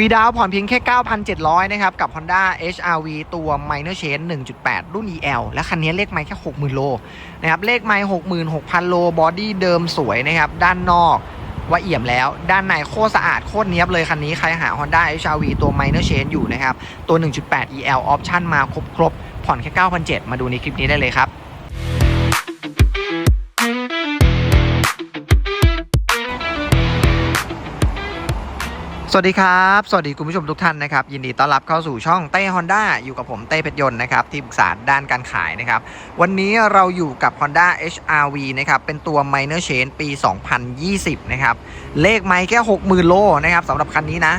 ฟรีดาวผ่อนเพียงแค่ 9,700 นะครับ กับ Honda HRV ตัว Minor Change 1.8 รุ่น EL และคันนี้เลขไมล์แค่ 60,000 โลนะครับ เลขไมล์66,000 โล บอดี้เดิมสวยนะครับ ด้านนอกว่าเอี่ยมแล้ว ด้านในโคตรสะอาดโคตรเนี้ยบเลย คันนี้ใครหา Honda HRV ตัว Minor Change อยู่นะครับ ตัว 1.8 EL ออปชั่นมาครบครบๆผ่อนแค่ 9,700 มาดูในคลิปนี้ได้เลยครับ วัสดีครับ สวัสดีคุณผู้ชมทุกท่านนะครับ ยินดีต้อนรับเข้าสู่ช่องเต้ฮอนด้าอยู่กับผมเต้เพชรยนต์นะครับ ที่ปรึกษาด้านการขายนะครับ วันนี้เราอยู่กับ Honda HRV นะครับ เป็นตัว Minor Change ปี 2020 นะครับ เลขไม่แค่ 60,000 โลนะครับสำหรับคันนี้นะ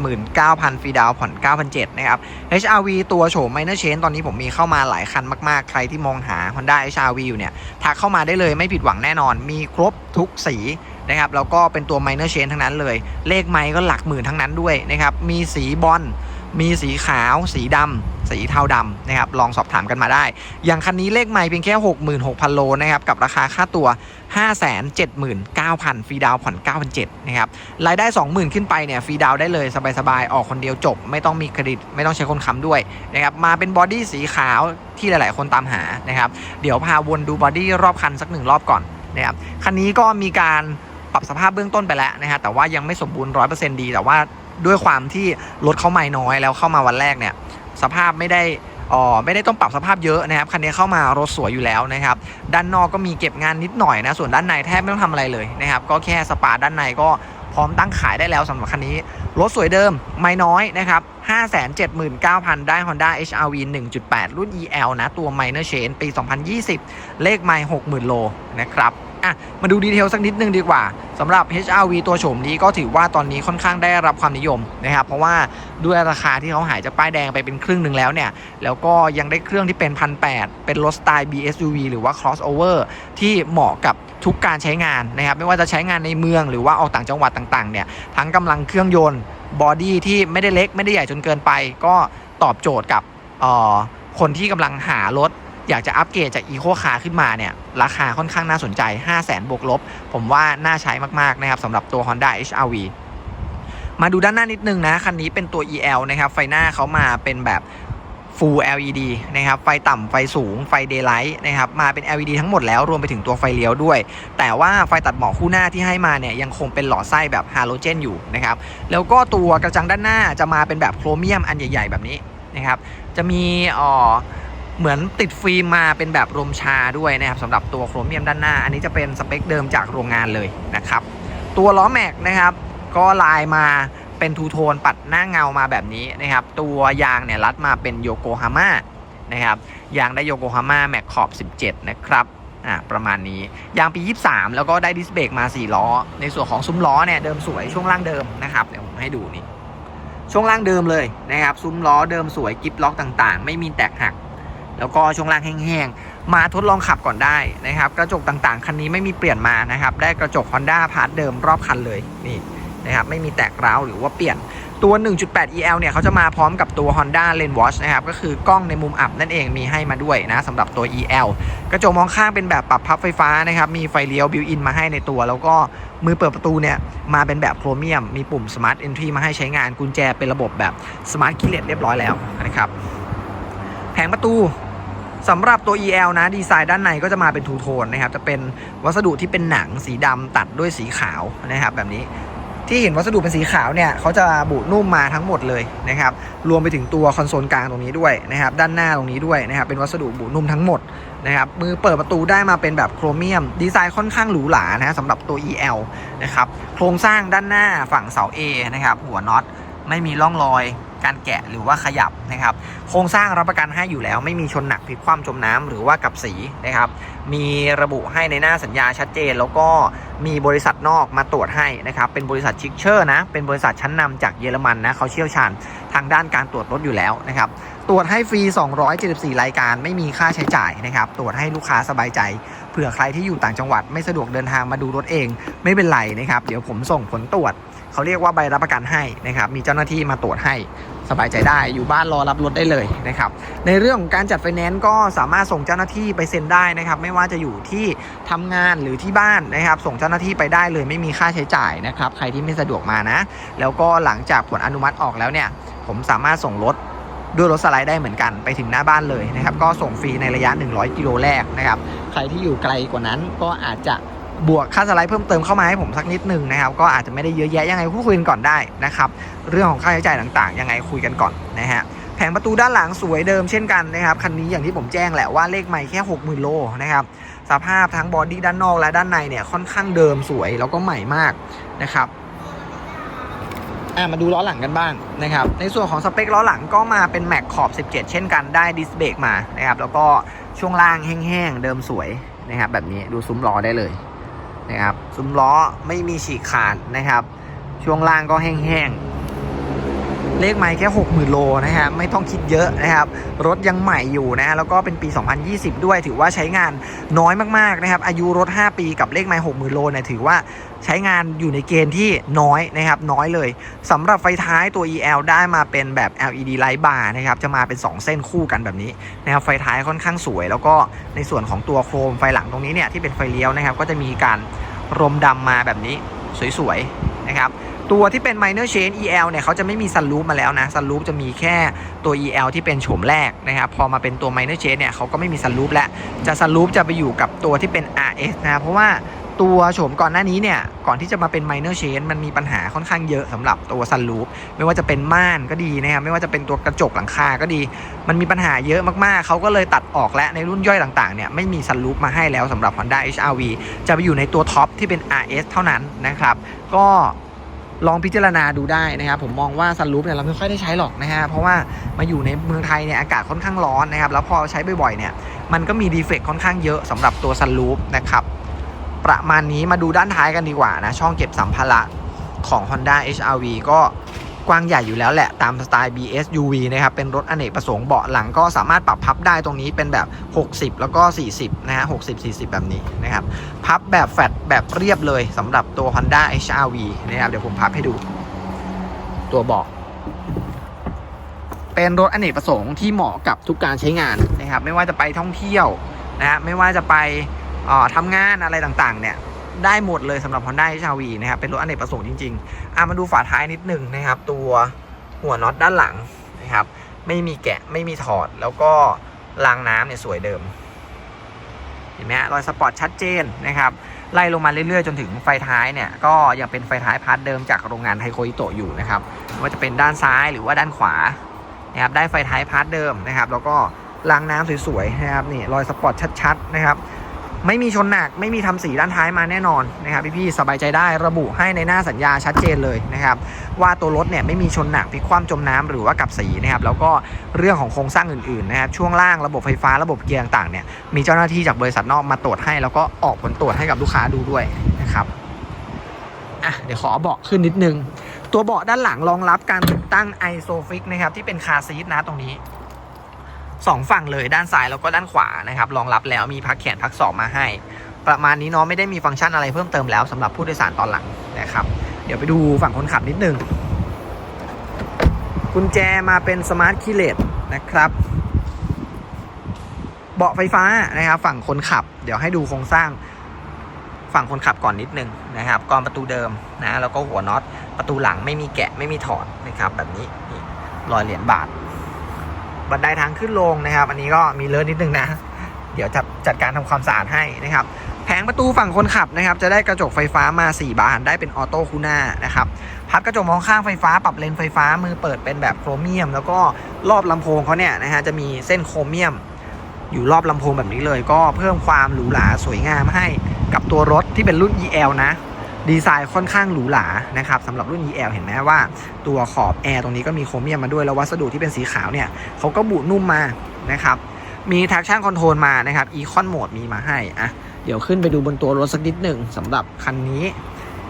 579,000 ฟรีดาวผ่อน 9,700 นะครับ HRV ตัวโฉม Minor Change ตอนนี้ผมมีเข้ามาหลายคันมากๆ ใครที่มองหา Honda HRV อยู่เนี่ยทักเข้ามาได้เลยไม่ผิดหวังแน่นอน มีครบทุกสี นะครับแล้วก็เป็นตัว minor change ทั้งนั้นเลย เลขไมค์ก็หลักหมื่นทั้งนั้นด้วยนะครับมีสีบอลมีสีขาว สีดำสีเทาดำนะครับลองสอบถามกันมาได้ อย่างคันนี้เลขไมค์เพียงแค่ 66,000 โลนะครับกับราคาค่าตัว 579,000 ฟรีดาวผ่อน 9,700นะครับรายได้ 20,000 ขึ้นไปเนี่ยฟรีดาวได้เลยสบายๆ ออกคนเดียวจบ ไม่ต้องมีเครดิต ไม่ต้องใช้คนค้ำด้วยนะครับมาเป็นบอดี้สีขาวที่หลายๆ คนตามหานะครับเดี๋ยวพาวนดูบอดี้รอบคันสักหนึ่งรอบก่อนนะครับคันนี้ก็มีการ ปรับสภาพเบื้องต้นไปแล้วนะฮะแต่ว่ายังไม่สมบูรณ์ร้อยเปอร์เซ็นต์ดี แต่ว่าด้วยความที่รถเข้าใหม่น้อยแล้วเข้ามาวันแรกเนี่ยสภาพไม่ได้อ๋อไม่ได้ต้องปรับสภาพเยอะนะครับคันนี้เข้ามารถสวยอยู่แล้วนะครับด้านนอกก็มีเก็บงานนิดหน่อยนะส่วนด้านในแทบไม่ต้องทำอะไรเลยนะครับก็แค่สปาด้านในก็พร้อมตั้งขายได้แล้วสำหรับคันนี้ รถสวยเดิมไม่น้อยนะครับ 579,000 ได้ Honda HRV 1.8 รุ่น EL นะ ตัว Minor Change ปี 2020 เลขไม่60,000 โลนะครับ อะมาดูดีเทลสักนิดนึงดีกว่าสำหรับ HRV ตัวโฉมนี้ก็ถือว่าตอนนี้ค่อนข้างได้รับความนิยมนะครับเพราะว่าด้วยราคาที่เขาหายจากป้ายแดงไปเป็นครึ่งหนึ่งแล้วเนี่ย แล้วก็ยังได้เครื่องที่เป็นพันแเป็นรถสไตล์ BSUV หรือว่า crossover ที่เหมาะกับทุกการใช้งานนะครับไม่ว่าจะใช้งานในเมืองหรือว่าออกต่างจังหวัดต่างๆเนี่ยทั้งกำลังเครื่องยนต์บอดี้ที่ไม่ได้เล็กไม่ได้ใหญ่จนเกินไป ก็ตอบโจทย์กับเอ่อคนที่กำลังหารถ อยากจะอัปเกรดจากอีโคคาร์ขึ้นมาเนี่ย ราคาค่อนข้างน่าสนใจ 5 0 0 0 0 0บวกลบ ผมว่าน่าใช้มาก ๆ นะครับสำหรับตัว Honda HRV มาดูด้านหน้านิดนึงนะ คันนี้เป็นตัว EL นะครับ ไฟหน้าเขามาเป็นแบบ Full LED นะครับ ไฟต่ำไฟสูง ไฟ Daylight นะครับ มาเป็น LED ทั้งหมดแล้ว รวมไปถึงตัวไฟเลี้ยวด้วย แต่ว่าไฟตัดหมอกคู่หน้าที่ให้มาเนี่ยยังคงเป็นหลอดไส้แบบฮาโลเจนอยู่นะครับ แล้วก็ตัวกระจังด้านหน้าจะมาเป็นแบบโครเมียมอันใหญ่ ๆ แบบนี้นะครับ จะมีอ่อ เหมือนติดฟิล์มมาเป็นแบบรมชาด้วยนะครับสำหรับตัวโครเมียมด้านหน้า อันนี้จะเป็นสเปคเดิมจากโรงงานเลยนะครับ ตัวล้อแม็กนะครับ ก็ลายมาเป็นทูโทนปัดหน้าเงามาแบบนี้นะครับ ตัวยางเนี่ยรัดมาเป็นโยโกฮาม่านะครับยางได้โยโกฮาม่าแม็กขอบ 17 นะครับอ่าประมาณนี้ยางปี 23 แล้วก็ได้ดิสเบรกมา 4 ล้อ ในส่วนของซุ้มล้อเนี่ยเดิมสวยช่วงล่างเดิมนะครับเดี๋ยวผมให้ดูนี่ช่วงล่างเดิมเลยนะครับซุ้มล้อเดิมสวยกิฟล็อกต่างๆ ไม่มีแตกหัก แล้วก็ช่วงล่างแห้งๆ มาทดลองขับก่อนได้นะครับ กระจกต่างๆ คันนี้ไม่มีเปลี่ยนมานะครับ ได้กระจก Honda พาร์ทเดิมรอบคันเลยนี่นะครับไม่มีแตกร้าวหรือว่าเปลี่ยนตัว 1.8 EL เนี่ยเขาจะมาพร้อมกับตัว Honda Lane Watch นะครับ ก็คือกล้องในมุมอับนั่นเองมีให้มาด้วยนะสำหรับตัว EL กระจกมองข้างเป็นแบบปรับพับไฟฟ้านะครับ มีไฟเลี้ยวบิวอินมาให้ในตัว แล้วก็มือเปิดประตูเนี่ยมาเป็นแบบโครเมียม มีปุ่ม Smart Entry มาให้ใช้งานกุญแจเป็นระบบแบบ Smart Keyless เรียบร้อยแล้วนะครับ แผงประตู สำหรับตัว EL นะดีไซน์ด้านในก็จะมาเป็นทูโทนนะครับจะเป็นวัสดุที่เป็นหนังสีดำตัดด้วยสีขาวนะครับแบบนี้ที่เห็นวัสดุเป็นสีขาวเนี่ยเขาจะบุนุ่มมาทั้งหมดเลยนะครับรวมไปถึงตัวคอนโซลกลางตรงนี้ด้วยนะครับด้านหน้าตรงนี้ด้วยนะครับเป็นวัสดุบุนุ่มทั้งหมดนะครับมือเปิดประตูได้มาเป็นแบบโครเมียม ดีไซน์ค่อนข้างหรูหรานะสำหรับตัว EL นะครับโครงสร้างด้านหน้าฝั่งเสา A นะครับหัวน็อตไม่มีร่องรอย การแกะหรือว่าขยับนะครับโครงสร้างรับประกันให้อยู่แล้วไม่มีชนหนักพลิกคว่ำจมน้ำหรือว่ากับสีนะครับมีระบุให้ในหน้าสัญญาชัดเจน แล้วก็มีบริษัทนอกมาตรวจให้นะครับเป็นบริษัทชิคเชอร์นะเป็นบริษัทชั้นนำจากเยอรมันนะเขาเชี่ยวชาญทางด้านการตรวจรถอยู่แล้วนะครับตรวจให้ฟรี 274 รายการไม่มีค่าใช้จ่ายนะครับ ตรวจให้ลูกค้าสบายใจ เผื่อใครที่อยู่ต่างจังหวัดไม่สะดวกเดินทางมาดูรถเอง ไม่เป็นไรนะครับ เดี๋ยวผมส่งผลตรวจ เขาเรียกว่าใบรับประกันให้นะครับ มีเจ้าหน้าที่มาตรวจให้ สบายใจได้อยู่บ้านรอรับรถได้เลยนะครับในเรื่องของการจัดไฟแนนซ์ก็สามารถส่งเจ้าหน้าที่ไปเซ็นได้นะครับไม่ว่าจะอยู่ที่ทำงานหรือที่บ้านนะครับ ส่งเจ้าหน้าที่ไปได้เลยไม่มีค่าใช้จ่ายนะครับใครที่ไม่สะดวกมานะ แล้วก็หลังจากผลอนุมัติออกแล้วเนี่ยผมสามารถส่งรถด้วยรถสไลด์ได้เหมือนกันไปถึงหน้าบ้านเลยนะครับก็ส่งฟรีในระยะ 100 กิโลแรกนะครับใครที่อยู่ไกลกว่านั้นก็อาจจะ บวกค่าสไลด์เพิ่มเติมเข้ามาให้ผมสักนิดหนึ่งนะครับ ก็อาจจะไม่ได้เยอะแยะยังไงพูดคุยกันก่อนได้นะครับ เรื่องของค่าใช้จ่ายต่างๆ ยังไงคุยกันก่อนนะฮะแผงประตูด้านหลังสวยเดิมเช่นกันนะครับคันนี้อย่างที่ผมแจ้งแหละว่าเลขใหม่แค่ 60,000 โลนะครับสภาพทั้งบอดี้ด้านนอกและด้านในเนี่ยค่อนข้างเดิมสวยแล้วก็ใหม่มากนะครับอะมาดูล้อหลังกันบ้างนะครับในส่วนของสเปคล้อหลังก็มาเป็นแม็กขอบ 17 เช่นกันได้ดิสเบรกมานะครับแล้วก็ช่วงล่างแห้งๆเดิมสวยนะครับแบบนี้ดูซุ้มล้อได้เลย นะครับซุ้มล้อไม่มีฉีกขาดนะครับ ช่วงล่างก็แห้งๆ เลขไม่แค่60,000โลนะครับไม่ต้องคิดเยอะนะครับ รถยังใหม่อยู่นะ แล้วก็เป็นปี 2020 ด้วยถือว่าใช้งานน้อยมากๆนะครับ อายุรถ 5 ปีกับเลขไม่60,000โลเนี่ยถือว่า ใช้งานอยู่ในเกณฑ์ที่น้อยนะครับน้อยเลยสำหรับไฟท้ายตัว EL ได้มาเป็นแบบ LED light bar นะครับจะมาเป็น 2 เส้นคู่กันแบบนี้นะครับไฟท้ายค่อนข้างสวย แล้วก็ในส่วนของตัวโครมไฟหลังตรงนี้เนี่ยที่เป็นไฟเลี้ยวนะครับก็จะมีการรมดำมาแบบนี้สวยๆนะครับตัวที่เป็น minor change EL เนี่ยเขาจะไม่มีซันรูปมาแล้วนะซันรูปจะมีแค่ตัว EL ที่เป็นโฉมแรกนะครับพอมาเป็นตัว minor change เนี่ยเขาก็ไม่มีซันรูปแล้วจะซันรูปจะไปอยู่กับตัวที่เป็น RS นะเพราะว่า ตัวโฉมก่อนหน้านี้เนี่ย ก่อนที่จะมาเป็น minor change มันมีปัญหาค่อนข้างเยอะสำหรับตัวซันรูปไม่ว่าจะเป็นม่านก็ดีนะครับ ไม่ว่าจะเป็นตัวกระจกหลังคาก็ดี มันมีปัญหาเยอะมากๆ เขาก็เลยตัดออกและในรุ่นย่อยต่างๆเนี่ยไม่มีซันรูปมาให้แล้วสำหรับ Honda HRV จะไปอยู่ในตัวท็อปที่เป็น RS เท่านั้นนะครับ ก็ลองพิจารณาดูได้นะครับ ผมมองว่าซันรูปเนี่ยเราไม่ค่อยได้ใช้หรอกนะฮะเพราะว่ามาอยู่ในเมืองไทยเนี่ยอากาศค่อนข้างร้อนนะครับ แล้วพอใช้บ่อยๆเนี่ยมันก็มีดีเฟกต์ค่อนข้างเยอะสำหรับตัวซันรูปนะครับ ประมาณนี้มาดูด้านท้ายกันดีกว่านะ ช่องเก็บสัมภาระของ Honda HRV ก็กว้างใหญ่อยู่แล้วแหละตามสไตล์ BSUV นะครับ เป็นรถอเนกประสงค์เบาะหลังก็สามารถปรับพับได้ตรงนี้เป็นแบบ 60 แล้วก็ 40 นะฮะ 60 40 แบบนี้นะครับ พับแบบแฟตแบบเรียบเลยสำหรับตัว Honda HRV นะครับ เดี๋ยวผมพับให้ดู ตัวเบาะเป็นรถอเนกประสงค์ที่เหมาะกับทุกการใช้งานนะครับ ไม่ว่าจะไปท่องเที่ยวนะฮะไม่ว่าจะไป ทำงานอะไรต่างๆ เนี่ยได้หมดเลยสำหรับ Honda HRV นะครับ เป็นรถอเนกประสงค์จริงๆอะมาดูฝาท้ายนิดหนึ่งนะครับ ตัวหัวน็อตด้านหลังนะครับ ไม่มีแกะไม่มีถอด แล้วก็รางน้ำเนี่ยสวยเดิม เห็นไหมฮะรอยสปอร์ตชัดเจนนะครับ ไล่ลงมาเรื่อยๆ จนถึงไฟท้ายเนี่ย ก็ยังเป็นไฟท้ายพาร์ทเดิมจากโรงงานไทโคอิโตะอยู่นะครับไม่ว่าจะเป็นด้านซ้ายหรือว่าด้านขวานะครับได้ไฟท้ายพาร์ทเดิมนะครับ แล้วก็รางน้ำสวยๆนะครับนี่รอยสปอร์ตชัดๆนะครับ ไม่มีชนหนักไม่มีทำสีด้านท้ายมาแน่นอนนะครับพี่ๆสบายใจได้ระบุให้ในหน้าสัญญาชัดเจนเลยนะครับว่าตัวรถเนี่ยไม่มีชนหนักพลิกคว่ำจมน้ำหรือว่ากับสีนะครับแล้วก็เรื่องของโครงสร้างอื่นๆนะครับช่วงล่างระบบไฟฟ้าระบบเกียร์ต่างๆเนี่ยมีเจ้าหน้าที่จากบริษัทนอกมาตรวจให้ แล้วก็ออกผลตรวจให้กับลูกค้าดูด้วยนะครับอะเดี๋ยวขอเบาะขึ้นนิดนึง ตัวเบาะด้านหลังรองรับการติดตั้ง ISOFIX นะครับที่เป็นคาซีทนะตรงนี้ สองฝั่งเลยด้านซ้ายแล้วก็ด้านขวานะครับรองรับแล้วมีพักแขนพักศอกมาให้ ประมาณนี้เนาะไม่ได้มีฟังก์ชันอะไรเพิ่มเติมแล้วสำหรับผู้โดยสารตอนหลังนะครับเดี๋ยวไปดูฝั่งคนขับนิดนึงกุญแจมาเป็นสมาร์ทคีย์เลสนะครับเบาะไฟฟ้านะครับ ฝั่งคนขับ เดี๋ยวให้ดูโครงสร้างฝั่งคนขับก่อนนิดนึงนะครับกรอนประตูเดิมนะแล้วก็หัวน็อตประตูหลังไม่มีแกะไม่มีถอดนะครับ แบบนี้นี่รอยเหรียญบาท บันไดทางขึ้นลงนะครับ อันนี้ก็มีเลอะนิดนึงนะ เดี๋ยวจะจัดการทำความสะอาดให้นะครับ แผงประตูฝั่งคนขับนะครับ จะได้กระจกไฟฟ้ามา 4 บานได้เป็นออโต้คูน่านะครับ พับกระจกมองข้างไฟฟ้าปรับเลนไฟฟ้ามือเปิดเป็นแบบโครเมียม แล้วก็รอบลำโพงเขาเนี่ยนะฮะจะมีเส้นโครเมียม อยู่รอบลำโพงแบบนี้เลย ก็เพิ่มความหรูหราสวยงามให้กับตัวรถที่เป็นรุ่น EL นะ ดีไซน์ค่อนข้างหรูหรานะครับสำหรับรุ่น EL เห็นไหมว่า ตัวขอบแอร์ตรงนี้ก็มีโครเมียมมาด้วย แล้ววัสดุที่เป็นสีขาวเนี่ยเขาก็บุนุ่มมานะครับมี traction control มานะครับ econ mode มีมาให้อะเดี๋ยวขึ้นไปดูบนตัวรถสักนิดหนึ่งสำหรับคันนี้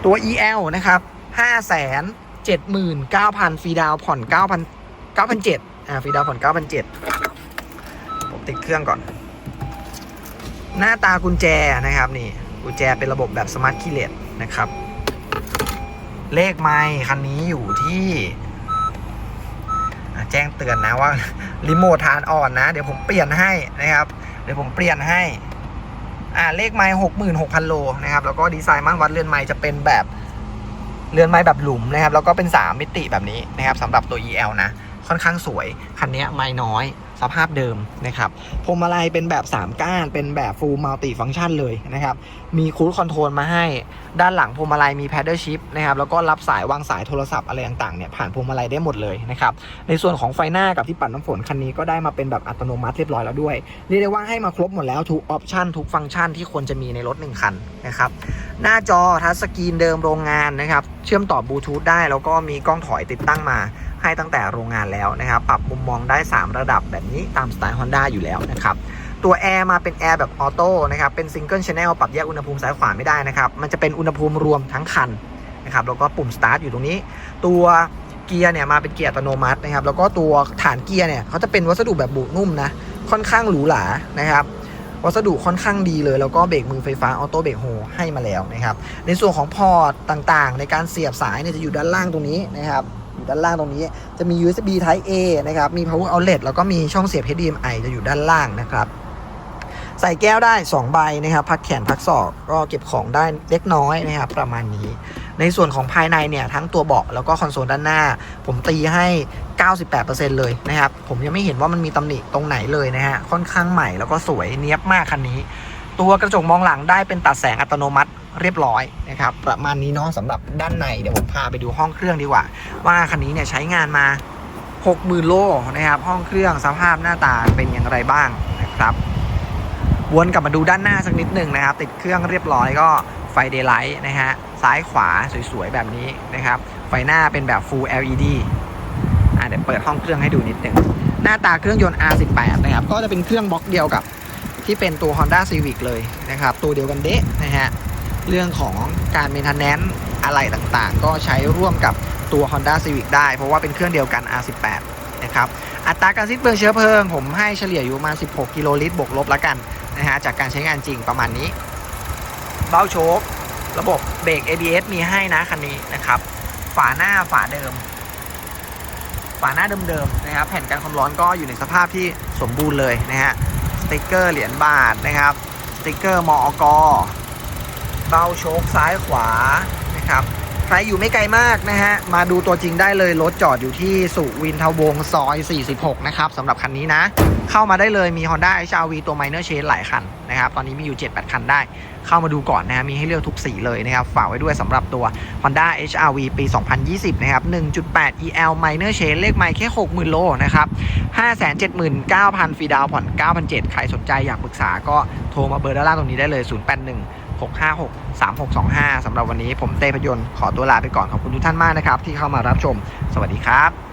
ตัว EL นะครับ5 7 9 0 0 0ฟรีดาวน์ผ่อน 9,000 9,700อ่าฟรีดาวผ่อน 9,700ผมติดเครื่องก่อน หน้าตากุญแจนะครับนี่กุญแจเป็นระบบแบบสมาร์ทคีย์เลส นะครับ เลขไมค์คันนี้อยู่ที่แจ้งเตือนนะว่ารีโมทฐานอ่อนนะ เดี๋ยวผมเปลี่ยนให้นะครับ เดี๋ยวผมเปลี่ยนให้อ่าเลขไม้หกหมื่นหกพันโลนะครับ แล้วก็ดีไซน์ม่านวัดเรือนไม้จะเป็นแบบเรือนไม้แบบหลุมนะครับ แล้วก็เป็น 3 มิติแบบนี้นะครับสำหรับตัว EL นะ ค่อนข้างสวย คันนี้ไม้น้อย สภาพเดิมนะครับพวงมาลัยเป็นแบบ 3 ก้าน เป็นแบบ full multi function เลยนะครับ มีคู i คอนโทรลมาให้ ด้านหลังพวงมาลัยมี paddle shift นะครับ แล้วก็รับสายวางสายโทรศัพท์อะไรต่างๆเนี่ยผ่านพวงมาลัยได้หมดเลยนะครับ ในส่วนของไฟหน้ากับที่ปัดน้ำฝนคันนี้ก็ได้มาเป็นแบบอัตโนมัติเรียบร้อยแล้วด้วย เรียกได้ว่าให้มาครบหมดแล้วทุกออปชันทุกฟังก์ชันที่ควรจะมีในรถ1คันนะครับ หน้าจอทัชสกรีนเดิมโรงงานนะครับ เชื่อมต่อบลูทูธได้ แล้วก็มีกล้องถอยติดตั้งมา ให้ตั้งแต่โรงงานแล้วนะครับ ปรับมุมมองได้ 3 ระดับแบบนี้ตามสไตล์ Honda อยู่แล้วนะครับตัวแอร์มาเป็นแอร์แบบออโต้นะครับ เป็นซิงเกิลชแนลปรับแยกอุณหภูมิซ้ายขวาไม่ได้นะครับ มันจะเป็นอุณหภูมิรวมทั้งคันนะครับ แล้วก็ปุ่มสตาร์ทอยู่ตรงนี้ ตัวเกียร์เนี่ยมาเป็นเกียร์อัตโนมัตินะครับ แล้วก็ตัวฐานเกียร์เนี่ยเขาจะเป็นวัสดุแบบบุนุ่มนะ ค่อนข้างหรูหรา นะครับ วัสดุค่อนข้างดีเลย แล้วก็เบรกมือไฟฟ้าออโต้เบรกโฮให้มาแล้วนะครับ ในส่วนของพอร์ตต่างๆ ในการเสียบสายเนี่ยจะอยู่ด้านล่างตรงนี้นะครับ อยู่ด้านล่างตรงนี้ จะมี USB Type A นะครับ มี power outlet แล้วก็มีช่องเสียบ HDMI จะอยู่ด้านล่างนะครับใส่แก้วได้ 2 ใบนะครับ พักแขนพักศอกก็เก็บของได้เล็กน้อยนะครับ ประมาณนี้ ในส่วนของภายในเนี่ยทั้งตัวเบาะแล้วก็คอนโซลด้านหน้า ผมตีให้ 98%เลยนะครับ ผมยังไม่เห็นว่ามันมีตำหนิตรงไหนเลยนะฮะค่อนข้างใหม่แล้วก็สวยเนี้ยบมากคันนี้ ตัวกระจกมองหลังได้เป็นตัดแสงอัตโนมัติ เรียบร้อยนะครับประมาณนี้เนาะสำหรับด้านในเดี๋ยวผมพาไปดูห้องเครื่องดีกว่า ว่าคันนี้เนี่ยใช้งานมา 60,000 โลนะครับห้องเครื่องสภาพหน้าตาเป็นอย่างไรบ้างนะครับวนกลับมาดูด้านหน้าสักนิดหนึ่งนะครับ ติดเครื่องเรียบร้อยก็ไฟเดย์ไลท์นะฮะซ้ายขวาสวยๆแบบนี้นะครับ ไฟหน้าเป็นแบบ Full LED อะเดี๋ยวเปิดห้องเครื่องให้ดูนิดหนึ่งหน้าตาเครื่องยนต์ R18 นะครับก็จะเป็นเครื่องบล็อกเดียวกับที่เป็นตัว Honda Civic เลยนะครับ ตัวเดียวกันเดะนะฮะ เรื่องของการ maintenance อะไรต่างๆ ก็ใช้ร่วมกับตัว Honda Civic ได้ เพราะว่าเป็นเครื่องเดียวกัน R18 นะครับอัตราการสิ้นเปลืองเชื้อเพลิง ผมให้เฉลี่ยอยู่มา 16 กิโลลิตรบวกลบแล้วกันนะฮะจากการใช้งานจริงประมาณนี้ เบ้าโชคระบบเบรก ABS มีให้นะคันนี้นะครับ ฝาหน้าฝาเดิม ฝาหน้าเดิมๆนะครับแผ่นกันความร้อนก็อยู่ในสภาพที่สมบูรณ์เลยนะฮะสติกเกอร์เหรียญบาทนะครับสติกเกอร์มอก เบ้าโชคซ้ายขวานะครับใครอยู่ไม่ไกลมากนะฮะ มาดูตัวจริงได้เลยรถจอดอยู่ที่สุวินทวงซอย 46 นะครับสำหรับคันนี้นะ เข้ามาได้เลยมี Honda HRV ตัว Minor Change หลายคันนะครับ ตอนนี้มีอยู่ 7-8 คันได้ เข้ามาดูก่อนนะฮะ มีให้เลือกทุกสีเลยนะครับ ฝากไว้ด้วยสำหรับตัว Honda HRV ปี 2020 นะครับ 1.8 EL Minor Change เลขไม่แค่ 60,000 โลนะครับ 579,000 ฟรีดาวผ่อน 9,700 ใครสนใจอยากปรึกษาก็โทรมาเบอร์ด้านล่างตรงนี้ได้เลย 081 656 3625สำหรับวันนี้ผมเต้พยนต์ขอตัวลาไปก่อนขอบคุณทุกท่านมากนะครับ ที่เข้ามารับชม สวัสดีครับ